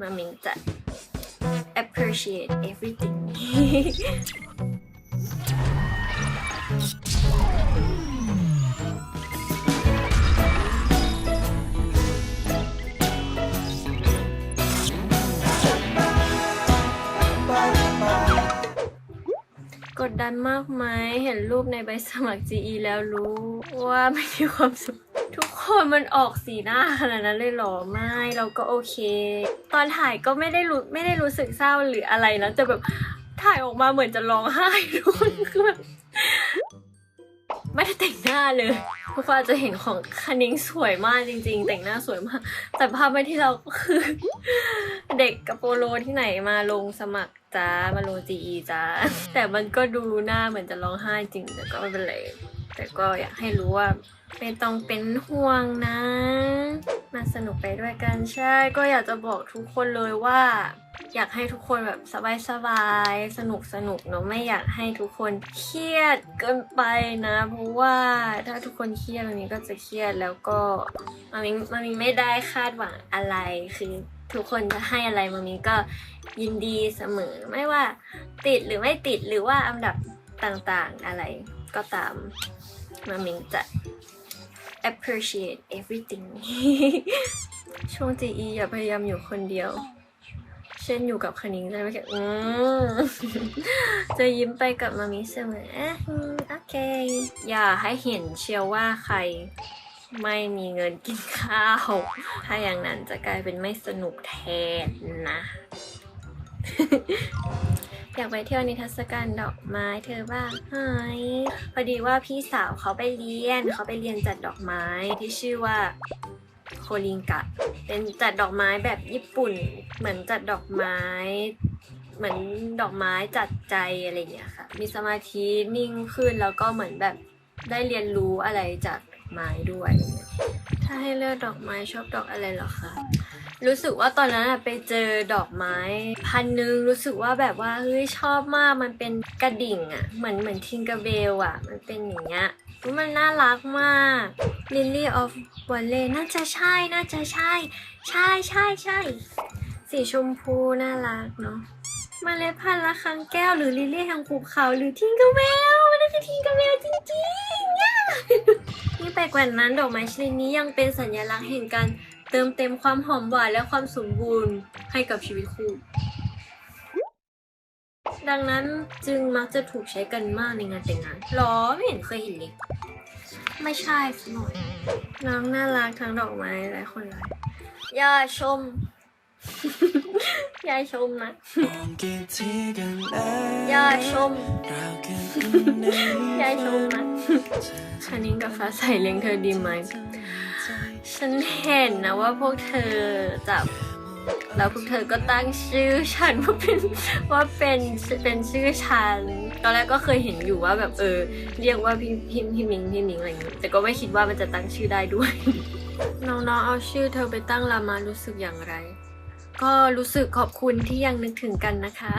มามิงจะ appreciate everything กดดันมากไหมเห็นรูปในใบสมัคร GE แล้วรู้ว่าไม่มีความสุขทุก คนมันออกสีหน้าขนาดนั้นเลยเหรอไม่เราก็โอเค ตอนถ่ายก็ไม่ได้รู้ไม่ได้รู้สึกเศร้าหรืออะไรนะแต่แบบถ่ายออกมาเหมือนจะร้องไห้ทุกคนคือแบบไม่ได้แต่งหน้าเลยทุกคนอาจะเห็นของคณิงสวยมากจริง ๆ แต่งหน้าสวยมาก แต่ภาพไม่ที่เราก็คือ เด็กกับโปโลที่ไหนมาลงสมัครจ้ามาลง GE จ้าแต่มันก็ดูหน้าเหมือนจะร้องไห้จริงแต่ก็ไม่เป็นไร แต่ก็อยากให้รู้ว่าไม่ต้องเป็นห่วงนะมาสนุกไปด้วยกันใช่ ก็อยากจะบอกทุกคนเลยว่า อยากให้ทุกคนแบบสบายๆสนุกสนุกๆเนาะไม่อยากให้ทุกคนเครียดเกินไปนะ เพราะว่าถ้าทุกคนเครียดมันนี้ก็จะเครียดแล้วก็มันมีมันมีไม่ได้คาดหวังอะไรคือทุกคนจะให้อะไรมันมีก็ยินดีเสมอ ไม่ว่าติดหรือไม่ติดหรือว่าอันดับต่างๆอะไร ก็ตามมามิงจะ appreciate everything ช่วง GE อย่าพยายามอยู่คนเดียว เช่นอยู่กับคณิงจะไม่แค่อืมจะยิ้มไปกับมามิเสมออืมโอเค อย่าให้เห็นเชียวว่าใครไม่มีเงินกินข้าว ถ้าอย่างนั้นจะกลายเป็นไม่สนุกแทนนะ อยากไปเที่ยวนิทรรศการดอกไม้เธอบ้างเฮ้ยพอดีว่าพี่สาวเขาไปเรียนเขาไปเรียนจัดดอกไม้ที่ชื่อว่าโคลิงกะ เป็นจัดดอกไม้แบบญี่ปุ่น เหมือนจัดดอกไม้ เหมือนดอกไม้จัดใจอะไรอย่างเงี้ยค่ะ มีสมาธินิ่งขึ้นแล้วก็เหมือนแบบได้เรียนรู้อะไรจากไม้ด้วย ถ้าให้เลือกดอกไม้ชอบดอกอะไรหรอคะ รู้สึกว่าตอนนั้นอะไปเจอดอกไม้พันหนึงรู้สึกว่าแบบว่าเฮ้ยชอบมากมันเป็นกระดิ่งอะเหมือนเหมือนทิงก r เบลอะมันเป็นอย่างเงี้ยมันน่ารักมาก Lily of v a l l e y น่าจะใช่น่าจะใช่ ใช่ใช่ใช่สีชมพูน่ารักเนาะเมล็ดพันละคังแก้วหรือลิลลี่แห่งภูเขาหรือทิงก r เบลมันน่าจะทิงก r เบลจริงๆนี่ไปกว่านั้นดอกไม้ชนิดนี้ยังเป็นสัญลักษณ์แห่งการ เติมเต็มความหอมหวานและความสมบูรณ์ให้กับชีวิตคู่ ดังนั้นจึงมักจะถูกใช้กันมากในงานแต่งงานหรอไม่เห็นเคยเห็นเลยไม่ใช่สักหน่อยน้องน่ารักทั้งดอกไม้และคนรักอย่าชม อย่าชมนะอย่าชมอย่าชมนะคณิงกับฟ้าใสเลี้ยงเธอดีไหม ฉันเห็นนะว่าพวกเธอจับแล้วพวกเธอก็ตั้งชื่อฉันว่าเป็นว่าเป็นเป็นชื่อฉันตอนแรกก็เคยเห็นอยู่ว่าแบบเออ เรียกว่าพี่พี่พี่มิงพี่มิงอะไรอย่างเงี้ยแต่ก็ไม่คิดว่ามันจะตั้งชื่อได้ด้วย น้องๆเอาชื่อเธอไปตั้งรามารู้สึกอย่างไร ก็รู้สึกขอบคุณที่ยังนึกถึงกันนะคะ